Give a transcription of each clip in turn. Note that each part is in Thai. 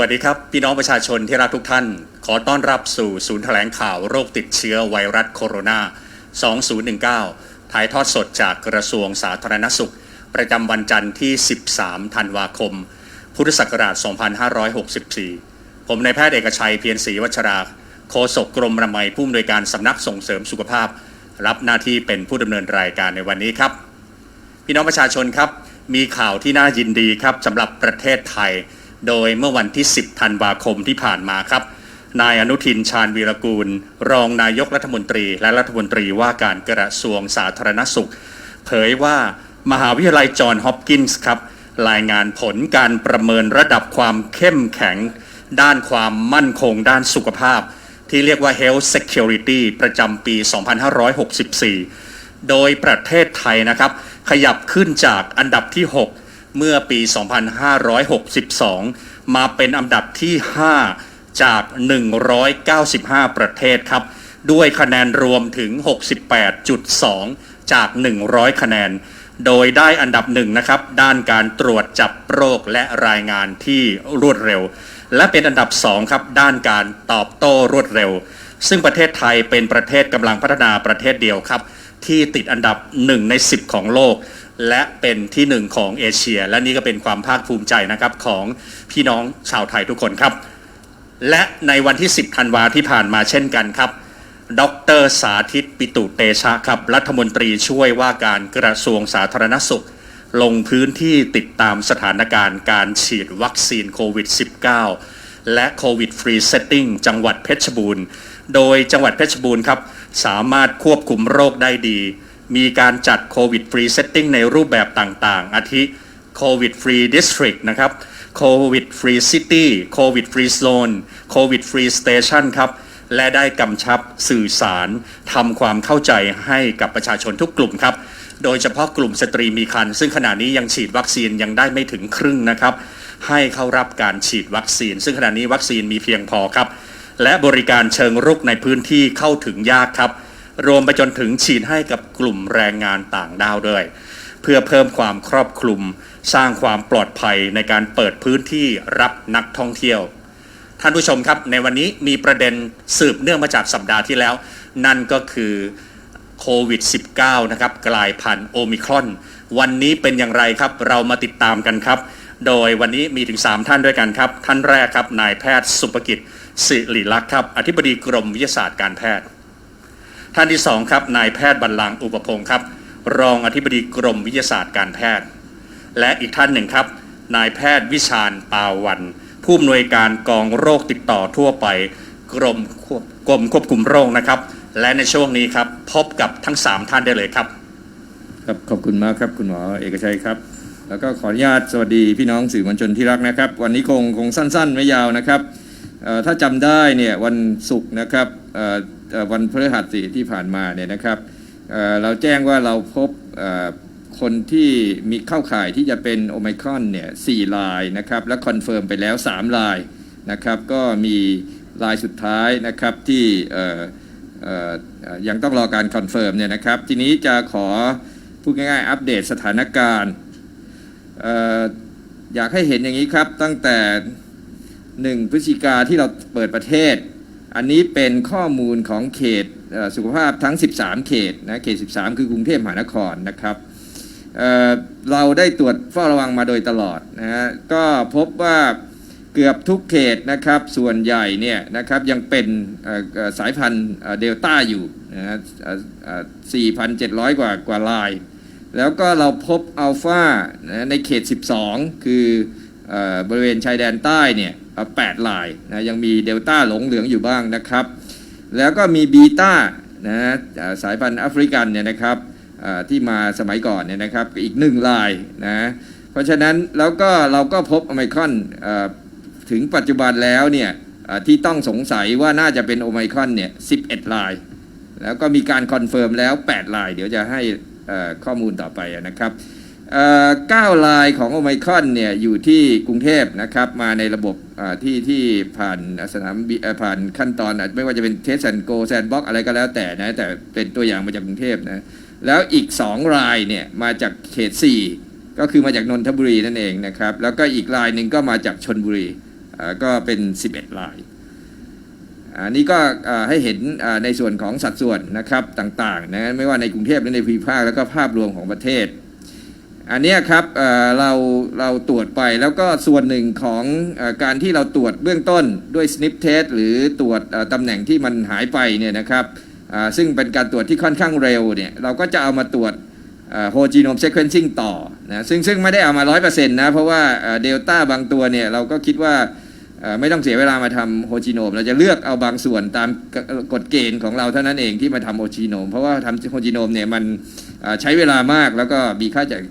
สวัสดีครับ พี่น้องประชาชนที่รักทุกท่าน ขอต้อนรับสู่ศูนย์แถลงข่าวโรคติดเชื้อไวรัสโคโรนา 2019 ถ่ายทอดสดจากกระทรวงสาธารณสุข ประจำวันจันทร์ที่ 13 ธันวาคม พุทธศักราช 2564 ผมนายแพทย์เอกชัยเพียรศรีวัชรา โฆษกกรมระมัยผู้อำนวยการสำนักส่งเสริมสุขภาพ รับหน้าที่เป็นผู้ดำเนินรายการในวันนี้ครับ พี่น้องประชาชนครับ มีข่าวที่น่ายินดีครับสำหรับประเทศไทย โดยเมื่อวันที่ 10 ธันวาคมที่ผ่านมาครับ นายอนุทินชาญวีรกูล รองนายกรัฐมนตรี และรัฐมนตรีว่าการกระทรวงสาธารณสุข เผยว่ามหาวิทยาลัยจอห์นฮอปกินส์ครับรายงานผลการประเมินระดับความเข้มแข็ง ด้านความมั่นคงด้านสุขภาพ ที่เรียกว่า Health Security ประจำปี 2564 โดยประเทศไทยนะครับ ขยับขึ้นจากอันดับที่ 6 เมื่อปี 2562 มาเป็นอันดับที่ 5 จาก 195 ประเทศครับ ด้วยคะแนนรวมถึง 68.2 จาก 100 คะแนน โดยได้อันดับหนึ่งนะครับ ด้านการตรวจจับโรคและรายงานที่รวดเร็ว และเป็นอันดับสองครับ ด้านการตอบโต้รวดเร็ว ซึ่งประเทศไทยเป็นประเทศกำลังพัฒนาประเทศเดียวครับที่ติดอันดับ 1 ใน 10 ของโลก และเป็นที่หนึ่งของเอเชีย และนี่ก็เป็นความภาคภูมิใจนะครับของพี่น้องชาวไทยทุกคนครับ และในวันที่ 10ธันวาที่ผ่านมาเช่นกันครับ ดรสาธิตปิตุเตชะครับ รัฐมนตรีช่วยว่าการกระทรวงสาธารณสุข ลงพื้นที่ติดตามสถานการณ์การฉีดวัคซีนโควิด -19 และโควิดฟรีเซตติ้งจังหวัดเพชรบูรณ์ โดยจังหวัดเพชรบูรณ์ครับ สามารถควบคุมโรคได้ดี มีการจัดโควิดฟรีเซตติ้งในรูปแบบต่างๆ อาทิโควิดฟรีดิสทริกนะครับโควิดฟรีซิตี้โควิดฟรีโซนโควิดฟรีสเตชันครับและได้กำชับสื่อสารทำความเข้าใจให้กับประชาชนทุกกลุ่มครับ โดยเฉพาะกลุ่มสตรีมีครรภ์ซึ่งขณะนี้ยังฉีดวัคซีนยังได้ไม่ถึงครึ่งนะครับ ให้เข้ารับการฉีดวัคซีน ซึ่งขณะนี้วัคซีนมีเพียงพอครับ และบริการเชิงรุกในพื้นที่เข้าถึงยากครับ รวมไปจนถึงฉีดให้กับกลุ่มแรงงานต่างด้าวด้วย เพื่อเพิ่มความครอบคลุม สร้างความปลอดภัยในการเปิดพื้นที่รับนักท่องเที่ยว ท่านผู้ชมครับ ในวันนี้มีประเด็นสืบเนื่องมาจากสัปดาห์ที่แล้ว นั่นก็คือโควิด -19 นะครับกลายพันธุ์โอมิครอน วันนี้เป็นอย่างไรครับ เรามาติดตามกันครับ โดยวันนี้มีถึง 3 ท่านด้วยกันครับ ท่านแรกครับนายแพทย์สุภกิจสิริลักษ์ครับ อธิบดีกรมวิทยาศาสตร์การแพทย์ ท่านที่สองครับนายแพทย์บรรลังอุปพงศ์ครับ รองอธิบดีกรมวิทยาศาสตร์การแพทย์ และอีกท่านหนึ่งครับ นายแพทย์วิชาญปาวัน ผู้อำนวยการกองโรคติดต่อทั่วไป กรมควบกรมควบคุมโรคนะครับ และในช่วงนี้ครับพบกับทั้ง 3 ท่านได้เลยครับ ครับขอบคุณมากครับคุณหมอเอกชัยครับ แล้วก็ขออนุญาตสวัสดีพี่น้องสื่อมวลชนที่รักนะครับ วันนี้คงคงสั้น ๆ ไม่ยาวนะครับถ้าจำได้เนี่ยวันศุกร์นะครับ วันพฤหัสที่ผ่านมาเนี่ยนะครับเเราแจ้งว่าเราพบคนที่มีเข้าข่ายที่จะเป็นโอไมครอนเนี่ยสี่รายนะครับ และคอนเฟิร์มไปแล้ว3รายนะครับ ก็มีรายสุดท้ายนะครับที่ยังต้องรอการคอนเฟิร์มเนี่ยนะครับ ทีนี้จะขอพูดง่ายๆ อัปเดตสถานการณ์เอ่ออยากให้เห็นอย่างนี้ครับตั้งแต่ 1 พฤศจิกาที่เราเปิดประเทศ อันนี้เป็นข้อมูลของเขตสุขภาพทั้ง 13 เขตนะเขต 13 คือกรุงเทพมหานครนะครับเเราได้ตรวจเฝ้าระวังมาโดยตลอดนะฮะก็พบว่าเกือบทุกเขตนะครับส่วนใหญ่เนี่ยนะครับยังเป็นสายพันธุ์เดลต้าอยู่นะฮะ4,700 กว่ากว่าลาย แล้วก็เราพบอัลฟาในเขต 12 คืออบริเวณชายแดนใต้เนี่ย 8ลายนะยังมีเดลต้าหลงเหลืองอยู่บ้างนะครับ แล้วก็มีบีต้านะสายพันธุ์แอฟริกันเนี่ยนะครับที่มาสมัยก่อนเนี่ยนะครับอีกหนึ่งลายนะเพราะฉะนั้นแล้วก็เราก็พบโอไมครอนถึงปัจจุบันแล้วเนี่ยที่ต้องสงสัยว่าน่าจะเป็นโอไมครอนเนี่ย11ลาย แล้วก็มีการคอนเฟิร์มแล้ว 8 ลาย เดี๋ยวจะให้ข้อมูลต่อไปนะครับ 9ลายของโอไมคอนเนี่ยอยู่ที่กรุงเทพนะครับมาในระบบที่ที่ผ่านสนามผ่านขั้นตอน ไม่ว่าจะเป็นเทสแอนโกแซนบ็อกอะไรก็แล้วแต่นะแต่เป็นตัวอย่างมาจากกรุงเทพนะแล้วอีก 2 รายเนี่ยมาจากเขต 4 ก็คือมาจากนนทบุรีนั่นเองนะครับแล้วก็อีกรายหนึ่งก็มาจากชนบุรีก็เป็น 11 รายอันนี้ก็ให้เห็นในส่วนของสัดส่วนนะครับต่างๆนะไม่ว่าในกรุงเทพและในภูมิภาคแล้วก็ภาพรวมของประเทศ อันนี้ครับเเราเราตรวจไปแล้วก็ส่วนหนึ่งของอการที่เราตรวจเบื้องต้นด้วย snip test หรือตรวจตำแหน่งที่มันหายไปเนี่ยนะครับซึ่งเป็นการตรวจที่ค่อนข้างเร็วเนี่ยเราก็จะเอามาตรวจโฮจีโนมเซคเวนซิ่งต่อนะซึ่งซึ่งไม่ได้เอามา 100%นะเพราะว่าเดลต้าบางตัวเนี่ยเราก็คิดว่าไม่ต้องเสียเวลามาทำโฮจีโนมเราจะเลือกเอาบางส่วนตามกฎเกณฑ์ของเราเท่านั้นเองที่มาทำโฮจีโนมเพราะว่าทำโฮจีโนมเนี่ยมันใช้เวลามากแล้วก็มีค่าใช้จ่าย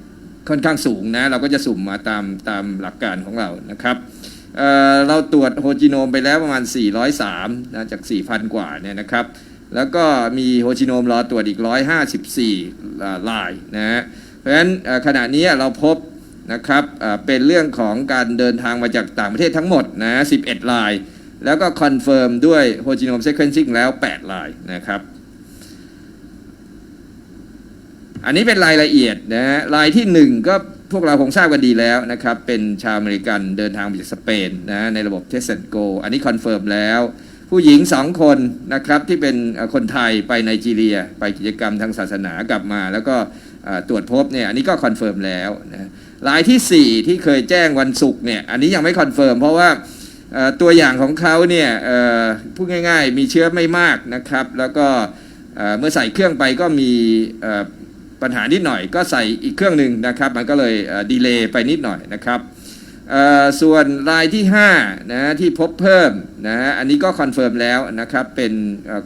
ค่อนข้างสูงนะ เราก็จะสุ่มมาตามตามหลักการของเรานะครับเเราตรวจโฮจีโนมไปแล้วประมาณ 403นะจาก 4,000 กว่าเนี่ยนะครับ แล้วก็มีโฮจิโนมรอตรวจอีก 154 ลายนะฮะเพราะฉะนั้นขณะนี้เราพบนะครับเป็นเรื่องของการเดินทางมาจากต่างประเทศทั้งหมดนะ11ลาย แล้วก็คอนเฟิร์มด้วยโฮจิโนมเซคเวนซิ่งแล้ว 8 ลายนะครับ อันนี้เป็นรายละเอียดนะฮะรายที่ 1 ก็พวกเราคงทราบกันดีแล้วนะครับ เป็นชาวอเมริกันเดินทางมาจากสเปนนะในระบบเทสเซนโกอันนี้คอนเฟิร์มแล้ว ผู้หญิงสองคนนะครับที่เป็นคนไทยไปไนจีเรีย ไปกิจกรรมทางศาสนากลับมา แล้วก็ตรวจพบเนี่ยอันนี้ก็คอนเฟิร์มแล้วนะรายทีสี่4 ที่เคยแจ้งวันศุกร์เนี่ยอันนี้ยังไม่คอนเฟิร์มเพราะว่าตัวอย่างของเขาเนี่ยพูดง่าย ๆ มีเชื้อไม่มากนะครับ แล้วก็เมื่อใส่เครื่องไปก็มี ปัญหานิดหน่อยก็ใส่อีกเครื่องหนึ่งนะครับ มันก็เลยดีเลย์ไปนิดหน่อยนะครับส่วนรายที่5นะที่พบเพิ่มนะฮะอันนี้ก็คอนเฟิร์มแล้วนะครับเป็น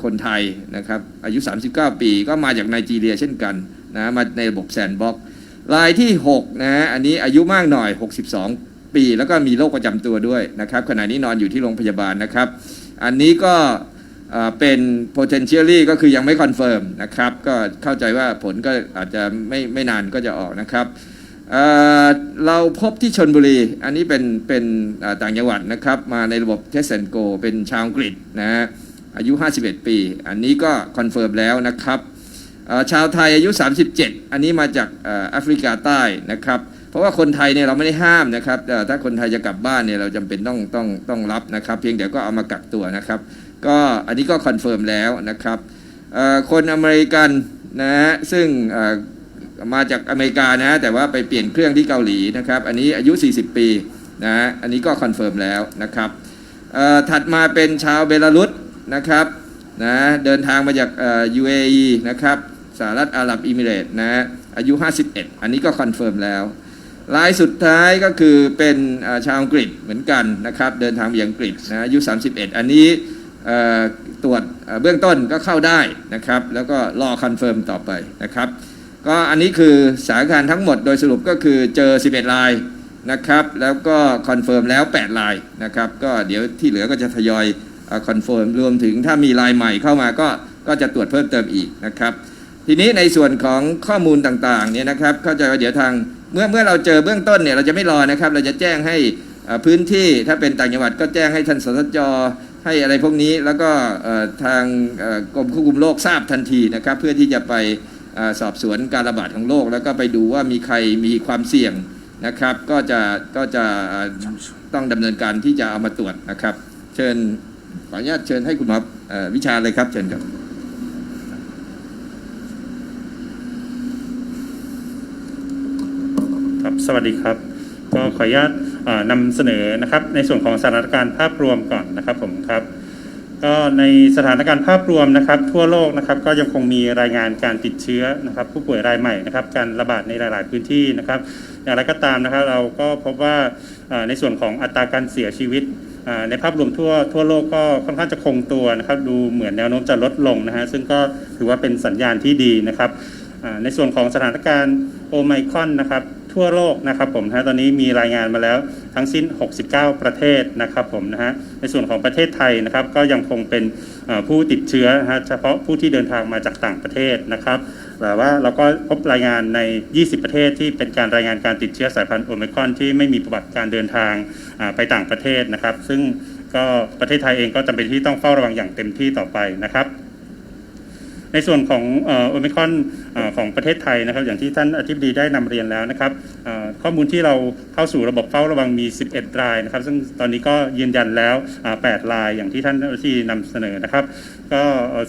คนไทยนะครับอายุ 39 ปีก็มาจากไนจีเรียเช่นกันนะมาในระบบแซนบ็อกรายที่6นะฮะอันนี้อายุมากหน่อย 62 ปี แล้วก็มีโรคประจำตัวด้วยนะครับขณะนี้นอนอยู่ที่โรงพยาบาลนะครับ อันนี้ก็ เป็น potentially ก็คือยังไม่คอนเฟิร์มนะครับ ก็เข้าใจว่าผลก็อาจจะไม่ไม่นานก็จะออกนะครับเเราพบที่ชนบุรี อันนี้เป็นเป็นต่างจังหวัดนะครับ มาในระบบเทสเซนโกเป็นชาวอังกฤษนะฮะอายุ 51 ปี อันนี้ก็คอนเฟิร์มแล้วนะครับชาวไทยอายุ 37 อันนี้มาจากแอฟริกาใต้นะครับ เพราะว่าคนไทยเนี่ยเราไม่ได้ห้ามนะครับ ถ้าคนไทยจะกลับบ้านเนี่ยเราจำเป็นต้องต้องต้องรับนะครับ เพียงเดี๋ยวก็เอามากักตัวนะครับ ก็อันนี้ก็คอนเฟิร์มแล้วนะครับคนอเมริกันนะฮะซึ่งมาจากอเมริกานะแต่ว่าไปเปลี่ยนเครื่องที่เกาหลีนะครับ อันนี้อายุ 40 ปีนะอันนี้ก็คอนเฟิร์มแล้วนะครับถัดมาเป็นชาวเบลารุสนะครับนะเดินทางมาจากเอ่อ UAE นะครับสหรัฐอาหรับอิมิเรตส์นะอายุ 51 อันนี้ก็คอนเฟิร์มแล้วรายสุดท้ายก็คือเป็นชาวอังกฤษเหมือนกันนะครับ เดินทางไปยังอังกฤษนะอายุ 31 อันนี้ ตรวจเบื้องต้นก็เข้าได้นะครับ แล้วก็รอคอนเฟิร์มต่อไปนะครับ ก็อันนี้คือสถานการณ์ทั้งหมดโดยสรุปก็คือเจอ 11รายนะครับ แล้วก็คอนเฟิร์มแล้ว 8 รายนะครับ ก็เดี๋ยวที่เหลือก็จะทยอยคอนเฟิร์มรวมถึงถ้ามีรายใหม่เข้ามาก็ก็จะตรวจเพิ่มเติมอีกนะครับ ทีนี้ในส่วนของข้อมูลต่างๆเนี่ยนะครับเข้าใจว่าเดี๋ยวทางเมื่อเมื่อเราเจอเบื้องต้นเนี่ยเราจะไม่รอนะครับ เราจะแจ้งให้พื้นที่ถ้าเป็นต่างจังหวัดก็แจ้งให้ท่านสสจ ให้อะไรพวกนี้แล้วก็ทางกรมควบคุมโรคทราบทันทีนะครับ เพื่อที่จะไปอสอบสวนการระบาดของโรคแล้วก็ไปดูว่ามีใครมีความเสี่ยงนะครับ ก็จะก็จะต้องดำเนินการที่จะเอามาตรวจนะครับ เชิญขออนุญาตเชิญให้คุณหมอวิชาเลยครับ เชิญครับครับสวัสดีครับ ก็ขออนุญาต นำเสนอนะครับในส่วนของสถานการณ์ภาพรวมก่อนนะครับผมครับก็ในสถานการณ์ภาพรวมนะครับ ทั่วโลกนะครับก็ยังคงมีรายงานการติดเชื้อนะครับ ผู้ป่วยรายใหม่นะครับ การระบาดในหลาย ๆ พื้นที่นะครับ อย่างไรก็ตามนะครับ เราก็พบว่าในส่วนของอัตราการเสียชีวิตในภาพรวมทั่วทั่วโลกก็ค่อนข้างจะคงตัวนะครับ ดูเหมือนแนวโน้มจะลดลงนะฮะซึ่งก็ถือว่าเป็นสัญญาณที่ดีนะครับในส่วนของสถานการณ์โอไมครอนนะครับ ทั่วโลกนะครับผมนะตอนนี้มีรายงานมาแล้วทั้งสิ้น 69 ประเทศนะครับผมนะฮะในส่วนของประเทศไทยนะครับก็ยังคงเป็นผู้ติดเชื้อนะฮะเฉพาะผู้ที่เดินทางมาจากต่างประเทศนะครับแต่ว่าเราก็พบรายงานใน 20 ประเทศที่เป็นการรายงานการติดเชื้อสายพันธุ์โอไมครอนที่ไม่มีประวัติการเดินทางไปต่างประเทศนะครับ ซึ่งก็ประเทศไทยเองก็จำเป็นที่ต้องเฝ้าระวังอย่างเต็มที่ต่อไปนะครับ ในส่วนของโอมิครอน ของประเทศไทยนะครับ อย่างที่ท่านอธิบดีได้นำเรียนแล้วนะครับข้อมูลที่เราเข้าสู่ระบบเฝ้าระวังมี 11 รายนะครับ ซึ่งตอนนี้ก็ยืนยันแล้ว 8 รายอย่างที่ท่านที่นำเสนอนะครับ ก็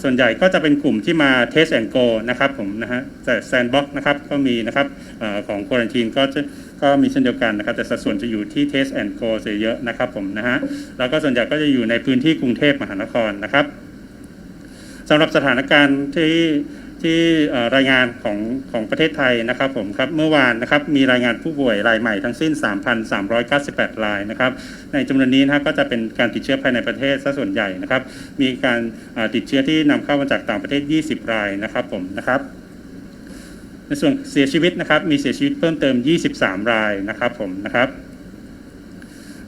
ส่วนใหญ่ก็จะเป็นกลุ่มที่มา test and go นะครับผมนะฮะแต่ sandbox นะครับก็มีนะครับอของ quarantine ก็จะก็มีเช่นเดียวกันนะครับ แต่สัดส่วนจะอยู่ที่ test and go เสียเยอะนะครับผมนะฮะแล้วก็ส่วนใหญ่ก็จะอยู่ในพื้นที่กรุงเทพมหานครนะครับสำหรับสถานการณ์ที่ ที่รายงานของของประเทศไทยนะครับผมครับเมื่อวานนะครับมีรายงานผู้ป่วยรายใหม่ทั้งสิ้น 3,398 รายนะครับในจำนวนนี้นะก็จะเป็นการติดเชื้อภายในประเทศซะส่วนใหญ่นะครับมีการติดเชื้อที่นำเข้ามาจากต่างประเทศ 20 รายนะครับผมนะครับในส่วนเสียชีวิตนะครับมีเสียชีวิตเพิ่มเติม 23 รายนะครับผมนะครับ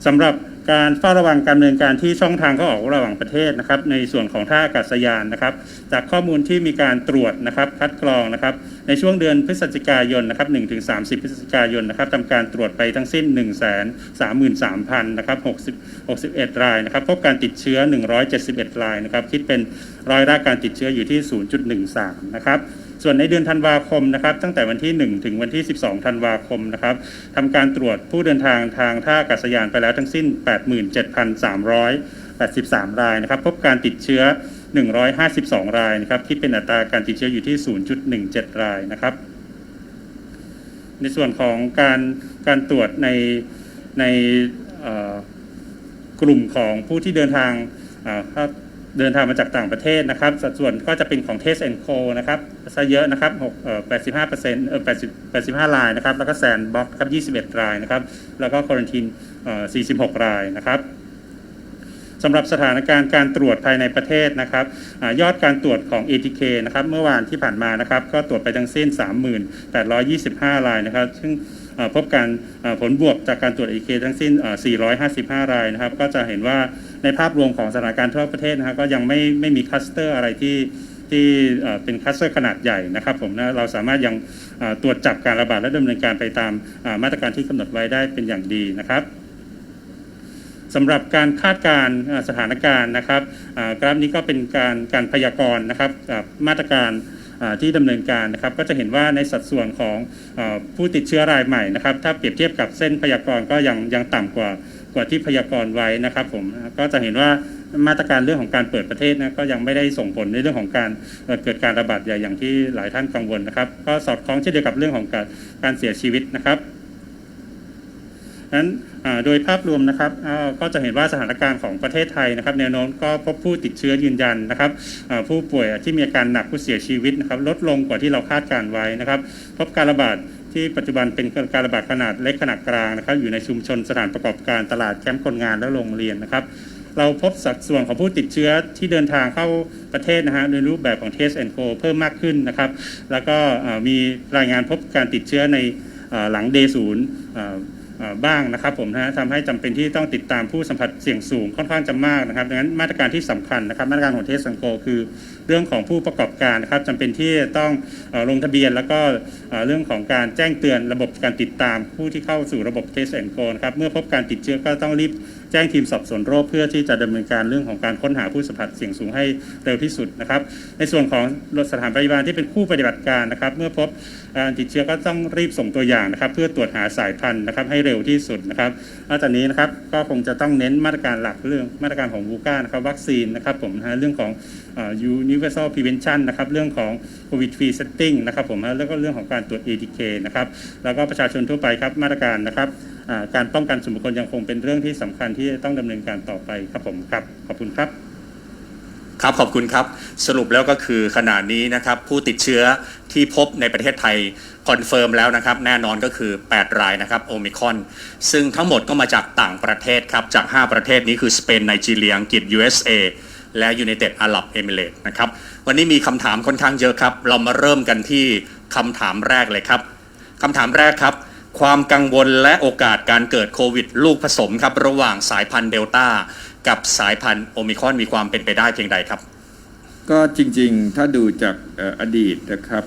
สำหรับ การเฝ้าระวังการดำเนินการที่ช่องทางเข้าออกระหว่างประเทศนะครับ ในส่วนของท่าอากาศยานนะครับ จากข้อมูลที่มีการตรวจนะครับ คัดกรองนะครับ ในช่วงเดือนพฤศจิกายนนะครับ1ถึง30 พฤศจิกายนนะครับทำการตรวจไปทั้งสิ้น 1 3 3 0 0 0นะครับ60 61 รายนะครับ พบการติดเชื้อ 171 รายนะครับ คิดเป็นร้อยละการติดเชื้ออยู่ที่ 0.13 นะครับ ส่วนในเดือนธันวาคมนะครับ ตั้งแต่วันที่ 1 ถึงวันที่ 12 ธันวาคมนะครับทำการตรวจผู้เดินทางทางท่าอากาศยานไปแล้วทั้งสิ้น 87,383 รายนะครับ พบการติดเชื้อ 152 รายนะครับ คิดเป็นอัตราการติดเชื้ออยู่ที่ 0.17 รายนะครับ ในส่วนของการการตรวจในในกลุ่มของผู้ที่เดินทาง เดินทางมาจากต่างประเทศนะครับ สัดส่วนก็จะเป็นของ Test and Co นะครับซะเยอะนะครับ6เอ่อ85เปอร์เซ็นต์เอ่อ80 85รายนะครับ แล้วก็แซนบ็อกครับ21 รายนะครับ แล้วก็ควอนตินเอ่อ46 รายนะครับสำหรับสถานการณ์การตรวจภายในประเทศนะครับอยอดการตรวจของ ATK นะครับเมื่อวานที่ผ่านมานะครับ ก็ตรวจไปทั้งสิ้น 3825 รายนะครับ ซึ่ง พบการผลบวกจากการตรวจ ATK ทั้งสิ้น 455 รายนะครับ ก็จะเห็นว่าในภาพรวมของสถานการณ์ทั่วประเทศนะครับก็ยังไม่ไม่มีคลัสเตอร์อะไรที่ที่เป็นคลัสเตอร์ขนาดใหญ่นะครับผมนะเราสามารถยังตรวจจับการระบาดและดำเนินการไปตามมาตรการที่กำหนดไว้ได้เป็นอย่างดีนะครับสำหรับการคาดการสถานการณ์นะครับกราฟนี้ก็เป็นการการพยากรณ์นะครับมาตรการ ที่ดำเนินการนะครับก็จะเห็นว่าในสัดส่วนของผู้ติดเชื้อรายใหม่นะครับถ้าเปรียบเทียบกับเส้นพยากรณ์ก็ยังยังต่ำกว่ากว่าที่พยากรณ์ไว้นะครับผมก็จะเห็นว่ามาตรการเรื่องของการเปิดประเทศนะก็ยังไม่ได้ส่งผลในเรื่องของการเกิดการระบาดใหญ่อย่างที่หลายท่านกังวลนะครับ ก็สอดคล้องเช่นเดียวกับเรื่องของการการเสียชีวิตนะครับนั้น โดยภาพรวมนะครับก็จะเห็นว่าสถานการณ์ของประเทศไทยนะครับแนวโน้มก็พบผู้ติดเชื้อยืนยันนะครับผู้ป่วยที่มีอาการหนักผู้เสียชีวิตนะครับลดลงกว่าที่เราคาดการณ์ไว้นะครับ พบการระบาดที่ปัจจุบันเป็นการระบาดขนาดเล็กขนาดกลางนะครับ อยู่ในชุมชนสถานประกอบการตลาดแคมป์คนงานและโรงเรียนนะครับเราพบสัดส่วนของผู้ติดเชื้อที่เดินทางเข้าประเทศนะฮะในรูปแบบของ Test and Go เพิ่มมากขึ้นนะครับ แล้วก็มีรายงานพบการติดเชื้อในหลัง Day ศูนย์ บ้างนะครับผมนะฮะทำให้จำเป็นที่ต้องติดตามผู้สัมผัสเสี่ยงสูงค่อนข้างจะมากนะครับดังนั้นมาตรการที่สำคัญนะครับ มาตรการของเทสสังโกคือเรื่องของผู้ประกอบการนะครับจำเป็นที่ต้องอลงทะเบียน แล้วก็เอ่อเรื่องของการแจ้งเตือนระบบการติดตามผู้ที่เข้าสู่ระบบเทสแอนโกนะครับเมื่อพบการติดเชื้อก็ต้องรีบแจ้งทีมสอบสวนโรคเพื่อที่จะดำเนินการเรื่องของการค้นหาผู้สัมผัสเสี่ยงสูงให้เร็วที่สุดนะครับ ในส่วนของสถานพยาบาลที่เป็นผู้ปฏิบัติการนะครับ เมื่อพบการติดเชื้อก็ต้องรีบส่งตัวอย่างนะครับ เพื่อตรวจหาสายพันธุ์นะครับให้เร็วที่สุดนะครับนอกจากนี้นะครับก็คงจะต้องเน้นมาตรการหลักเรื่องมาตรการของวูก้านะครับวัคซีนนะครับผมนะฮะเรื่องของ universal prevention นะครับเรื่องของ covid free setting นะครับผมนะแล้วก็เรื่องของการตรวจ ATK นะครับแล้วก็ประชาชนทั่วไปครับมาตรการนะครับ การป้องกันส่วนบุคคลยังคงเป็นเรื่องที่สำคัญที่ต้องดำเนินการต่อไปครับผมครับ ขอบคุณครับ ครับขอบคุณครับ สรุปแล้วก็คือขณะนี้นะครับผู้ติดเชื้อที่พบในประเทศไทยคอนเฟิร์มแล้วนะครับแน่นอนก็คือ 8 รายนะครับโอมิคอนซึ่งทั้งหมดก็มาจากต่างประเทศครับ จาก 5 ประเทศนี้คือสเปนไนจีเรียอังกฤษ USA และยู n นเต็ดอาหรับเอมิเรตนะครับวันนี้มีคำถามค่อนข้างเยอะครับ เรามาเริ่มกันที่คำถามแรกเลยครับคำถามแรกครับ ความกังวลและโอกาสการเกิดโควิด ลูกผสมครับ ระหว่างสายพันธุ์เดลต้ากับสายพันธุ์โอมิครอนมีความเป็นไปได้เพียงใดครับ ก็จริงๆ ถ้าดูจากอดีตนะครับ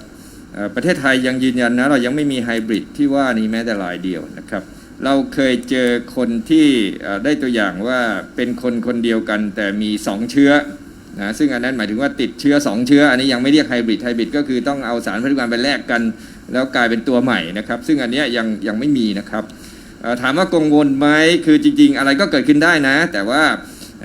ประเทศไทยยังยืนยันนะ เรายังไม่มีไฮบริดที่ว่านี้แม้แต่รายเดียวนะครับ เราเคยเจอคนที่ได้ตัวอย่างว่าเป็นคนคนเดียวกัน แต่มี 2 เชื้อนะซึ่งอันนั้นหมายถึงว่าติดเชื้อ 2 เชื้อ อันนี้ยังไม่เรียกไฮบริดไฮบริดก็คือต้องเอาสารพันธุกรรมไปแลกกัน แล้วกลายเป็นตัวใหม่นะครับ ซึ่งอันนี้ยังยังไม่มีนะครับถามว่ากังวลไหมคือจริง ๆ อะไรก็เกิดขึ้นได้นะ แต่ว่า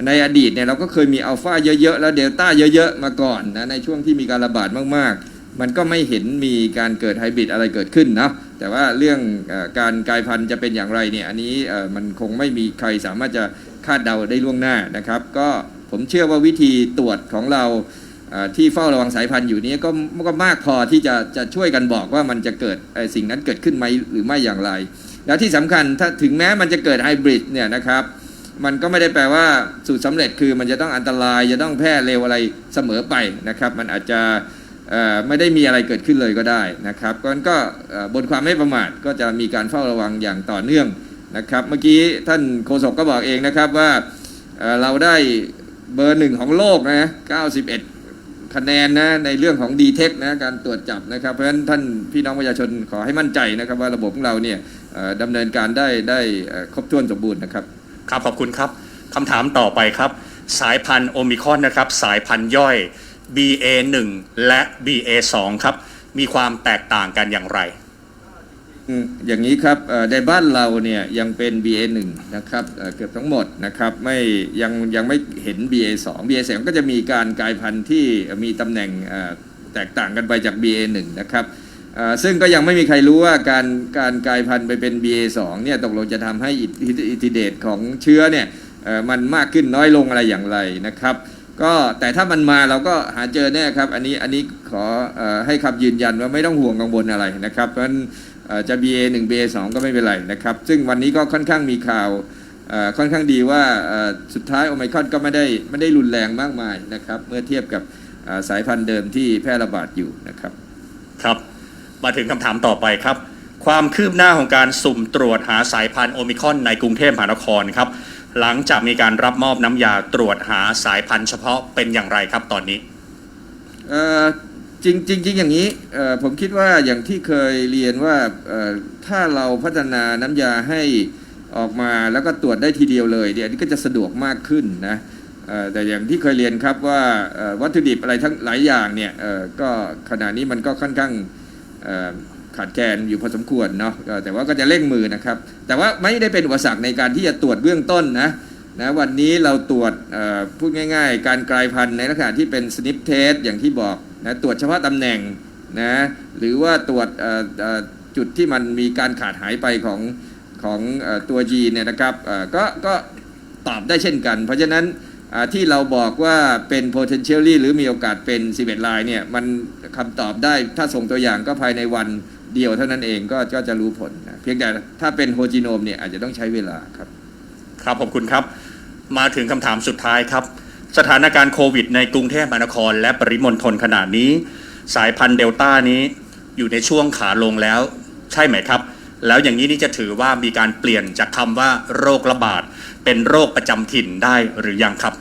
ในอดีตเนี่ยเราก็เคยมีอัลฟาเยอะๆ แล้วเดลต้าเยอะๆ มาก่อนนะในช่วงที่มีการระบาดมากๆ มันก็ไม่เห็นมีการเกิดไฮบริดอะไรเกิดขึ้นนะแต่ว่าเรื่องอการกลายพันธุ์จะเป็นอย่างไรเนี่ยอันนี้มันคงไม่มีใครสามารถจะคาดเดาได้ล่วงหน้านะครับ ก็ผมเชื่อว่าวิธีตรวจของเรา ที่เฝ้าระวังสายพันธุ์อยู่นี้ก็ก็มากพอที่จะจะช่วยกันบอกว่ามันจะเกิดสิ่งนั้นเกิดขึ้นไหมหรือไม่อย่างไร แล้วที่สำคัญถ้าถึงแม้มันจะเกิดไฮบริดเนี่ยนะครับมันก็ไม่ได้แปลว่าสูตรสำเร็จคือมันจะต้องอันตรายจะต้องแพร่เร็วอะไรเสมอไปนะครับ มันอาจจะไม่ได้มีอะไรเกิดขึ้นเลยก็ได้นะครับก็ก็บนความไม่ประมาทก็จะมีการเฝ้าระวังอย่างต่อเนื่องนะครับ เมื่อกี้ท่านโฆษกก็บอกเองนะครับว่าเอ่อเราได้เบอร์หนึ่งของโลกนะ91 คะแนนนะในเรื่องของดีเทคนะการตรวจจับนะครับ เพราะฉะนั้นท่านพี่น้องประชาชนขอให้มั่นใจนะครับ ว่าระบบของเราเนี่ยดำเนินการได้ได้เอ่อครบถ้วนสมบูรณ์นะครับครับขอบคุณครับคำถามต่อไปครับ สายพันธุ์โอมิคอนนะครับ สายพันธุ์ย่อย BA1 และ BA2 ครับ มีความแตกต่างกันอย่างไร อย่างนี้ครับในบ้านเราเนี่ยยังเป็น BA1 นะครับเกือบทั้งหมดนะครับไม่ยังยังไม่เห็น BA2 BA2 ก็จะมีการกลายพันธุ์ที่มีตำแหน่งแตกต่างกันไปจาก BA1 นะครับซึ่งก็ยังไม่มีใครรู้ว่าการการกลายพันธุ์ไปเป็น BA2 เนี่ยตกลงจะทำให้อิทธิเดชของเชื้อเนี่ยมันมากขึ้นน้อยลงอะไรอย่างไรนะครับก็แต่ถ้ามันมาเราก็หาเจอแน่ครับ อันนี้อันนี้ขออให้คำยืนยันว่าไม่ต้องห่วงกังวลอะไรนะครับเพราะนั้น จะ BA 1 BA 2ก็ไม่เป็นไรนะครับ ซึ่งวันนี้ก็ค่อนข้างมีข่าวเอ่อค่อนข้างดีว่าเอ่อสุดท้ายโอไมครอนก็ไม่ได้ไม่ได้รุนแรงมากมายนะครับ เมื่อเทียบกับเอ่อสายพันธุ์เดิมที่แพร่ระบาดอยู่นะครับ ครับ มาถึงคำถามต่อไปครับ ความคืบหน้าของการสุ่มตรวจหาสายพันธุ์โอมิครอนในกรุงเทพมหานครครับ หลังจากมีการรับมอบน้ำยาตรวจหาสายพันธุ์เฉพาะเป็นอย่างไรครับตอนนี้เอ่อ จริงจริงจริงอย่างนี้ผมคิดว่าอย่างที่เคยเรียนว่าถ้าเราพัฒนาน้ำยาให้ออกมาแล้วก็ตรวจได้ทีเดียวเลยเดี๋ยวนี้ก็จะสะดวกมากขึ้นนะแต่อย่างที่เคยเรียนครับว่าวัตถุดิบอะไรทั้งหลายอย่างเนี่ยก็ขณะนี้มันก็ค่อนข้างขาดแคลนอยู่พอสมควรเนาะแต่ว่าก็จะเร่งมือนะครับ แต่ว่าไม่ได้เป็นอุปสรรคในการที่จะตรวจเบื้องต้นนะนะวันนี้เราตรวจพูดง่าย ๆ การกลายพันธุ์ในลักษณะที่เป็นสนิปเทสอย่างที่บอก นะตรวจเฉพาะตำแหน่งนะหรือว่าตรวจจุดที่มันมีการขาดหายไปของของตัวจีเนี่ยนะครับก็ก็ตอบได้เช่นกัน เพราะฉะนั้นที่เราบอกว่าเป็น potentially หรือมีโอกาสเป็น 11 ลายเนี่ยมันคำตอบได้ถ้าส่งตัวอย่างก็ภายในวันเดียวเท่านั้นเองก็ก็จะรู้ผลนะเพียงแต่ถ้าเป็นโฮจิโนมเนี่ยอาจจะต้องใช้เวลาครับ ครับขอบคุณครับ มาถึงคำถามสุดท้ายครับ สถานการณ์โควิดในกรุงเทพมหานคร และปริมณฑลขนาดนี้ สายพันธุ์เดลต้านี้อยู่ในช่วงขาลงแล้ว ใช่ไหมครับ แล้วอย่างนี้นี่จะถือว่ามีการเปลี่ยนจากคำว่าโรคระบาด เป็นโรคประจำถิ่นได้หรือยังครับ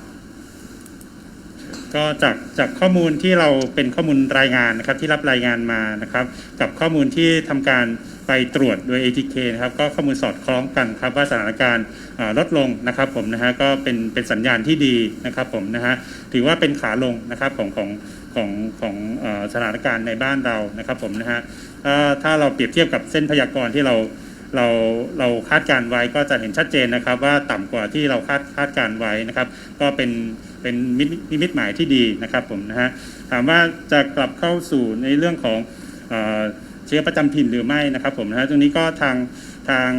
ก็จากจากข้อมูลที่เราเป็นข้อมูลรายงานนะครับที่รับรายงานมานะครับ กับข้อมูลที่ทำการ ไปตรวจโดย ATK นะครับก็ข้อมูลสอดคล้องกันครับว่าสถานการณ์ลดลงนะครับผมนะฮะก็เป็นเป็นสัญญาณที่ดีนะครับผมนะฮะถือว่าเป็นขาลงนะครับของของของของอสถานการณ์ในบ้านเรานะครับผมนะฮะถ้าถ้าเราเปรียบเทียบกับเส้นพยากรณ์ที่เราเราเราคาดการไว้ก็จะเห็นชัดเจนนะครับ ว่าต่ำกว่าที่เราคาดคาดการไว้นะครับ ก็เป็นเป็นมิตนิมิตหมายที่ดีนะครับผมนะฮะถามว่าจะกลับเข้าสู่ในเรื่องของอ ชื้อประจำถิ่นหรือไม่นะครับผมนะฮะตรงนี้ก็ทางทาง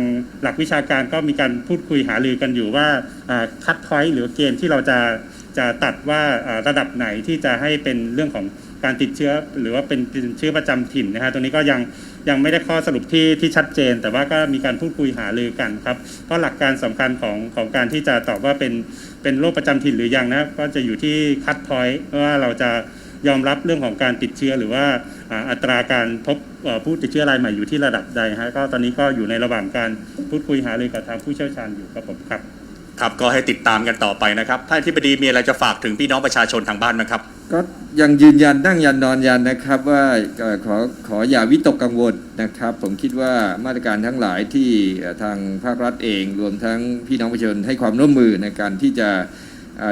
หลักวิชาการก็มีการพูดคุยหารือกันอยู่ว่าคัดพอยต์หรือเกณฑ์ที่เราจะจะตัดว่าระดับไหนที่จะให้เป็นเรื่องของการติดเชื้อหรือว่าเป็นเชื้อประจำถิ่นนะฮะตรงนี้ก็ยังยังไม่ได้ข้อสรุปที่ที่ชัดเจน แต่ว่าก็มีการพูดคุยหารือกันครับเพราะหลักการสำคัญของของการที่จะตอบว่าเป็นเป็นโรคประจำถิ่นหรือยังนะก็จะอยู่ที่คัดพอยต์ว่าเราจะ ยอมรับเรื่องของการติดเชื้อหรือว่าอ่าอัตราการพบเอ่อผู้ติดเชื้อรายใหม่อยู่ที่ระดับใดฮะก็ตอนนี้ก็อยู่ในระหว่างการพูดคุยหารือกับทางผู้เชี่ยวชาญอยู่ครับผมครับครับก็ให้ติดตามกันต่อไปนะครับท่านที่ปดีมีอะไรจะฝากถึงพี่น้องประชาชนทางบ้านไหมครับ ก็ยังยืนยันนั่งยันนอนยันนะครับว่าเอ่อขอขออย่าวิตกกังวลนะครับ ผมคิดว่ามาตรการทั้งหลายที่เอ่อทางภาครัฐเอง รวมทั้งพี่น้องประชาชนให้ความร่วมมือในการที่จะอ่า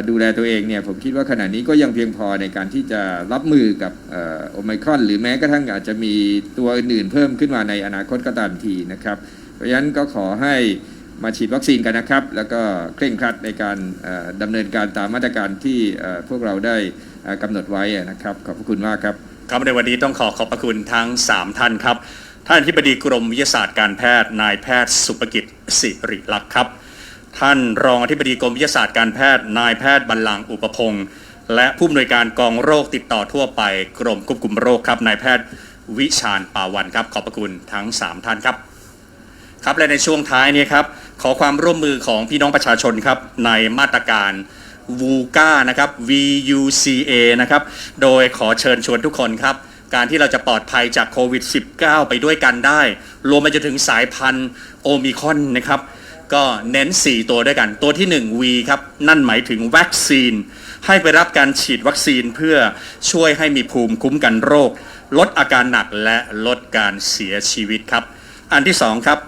ดูแลตัวเองเนี่ยผมคิดว่าขณะนี้ก็ยังเพียงพอในการที่จะรับมือกับโอไมครอนหรือแม้กระทั่งอาจจะมีตัวอื่นๆเพิ่มขึ้นมาในอนาคตก็ตามทีนะครับ เพราะฉะนั้นก็ขอให้มาฉีดวัคซีนกันนะครับ แล้วก็เคร่งครัดในการเอ่อดำเนินการตามมาตรการที่พวกเราได้เอ่อกำหนดไว้นะครับ ขอบพระคุณมากครับ ครับในวันนี้ต้องขอขอบพระคุณทั้ง 3 ท่านครับ ท่านอธิบดีกรมวิทยาศาสตร์การแพทย์นายแพทย์สุภกิจสิริลักษ์ครับ ท่านรองอธิบดีกรมวิทยาศาสตร์การแพทย์ นายแพทย์บรรลังอุปพงศ์และผู้อำนวยการกองโรคติดต่อทั่วไป กรมควบคุมโรคครับนายแพทย์วิชาญปาวันครับ ขอบพระคุณทั้ง 3 ท่านครับครับและในช่วงท้ายนี้ครับขอความร่วมมือของพี่น้องประชาชนครับในมาตรการวูก้านะครับ VUCA นะครับโดยขอเชิญชวนทุกคนครับ การที่เราจะปลอดภัยจากโควิด -19 ไปด้วยกันได้ รวมไปจนถึงสายพันธุ์โอมิคอนนะครับ ก็เน้น 4 ตัวด้วยกัน ตัวที่ 1 V ครับ นั่นหมายถึงวัคซีน ให้ไปรับการฉีดวัคซีนเพื่อช่วยให้มีภูมิคุ้มกันโรค ลดอาการหนักและลดการเสียชีวิตครับ อันที่ 2 ครับ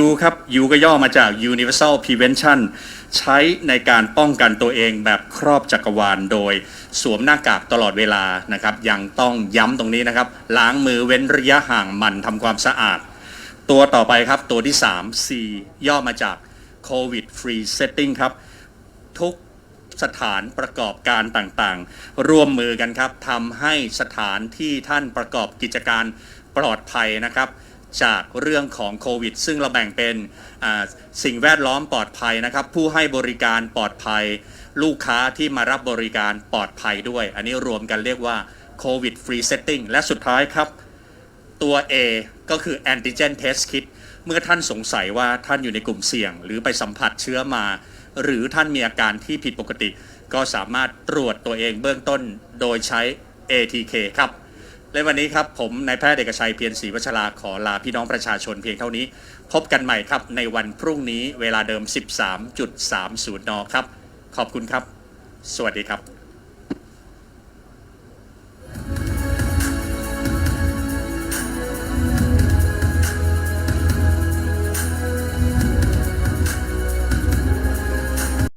U ครับ U ก็ย่อมาจาก Universal Prevention ใช้ในการป้องกันตัวเองแบบครอบจักรวาลโดย สวมหน้ากากตลอดเวลานะครับยังต้องย้ำตรงนี้นะครับ ล้างมือเว้นระยะห่างมันทำความสะอาด ตัวต่อไปครับตัวที่ 3 C ย่อมาจาก COVID Free Setting ครับ ทุกสถานประกอบการต่างๆ ร่วมมือกันครับทำให้สถานที่ท่านประกอบกิจการปลอดภัยนะครับ จากเรื่องของโควิด ซึ่งเราแบ่งเป็นสิ่งแวดล้อมปลอดภัยนะครับ ผู้ให้บริการปลอดภัย ลูกค้าที่มารับบริการปลอดภัยด้วย อันนี้รวมกันเรียกว่าโควิด Free Setting และสุดท้ายครับ ตัว A ก็คือ antigen test kit เมื่อท่านสงสัยว่าท่านอยู่ในกลุ่มเสี่ยง หรือไปสัมผัสเชื้อมา หรือท่านมีอาการที่ผิดปกติ ก็สามารถตรวจตัวเองเบื้องต้นโดยใช้ ATK ครับและวันนี้ครับผมนายแพทย์เอกชัยเพียรศรีวัชราขอลาพี่น้องประชาชนเพียงเท่านี้ พบกันใหม่ครับในวันพรุ่งนี้เวลาเดิม 13.30 น ครับ ขอบคุณครับ สวัสดีครับ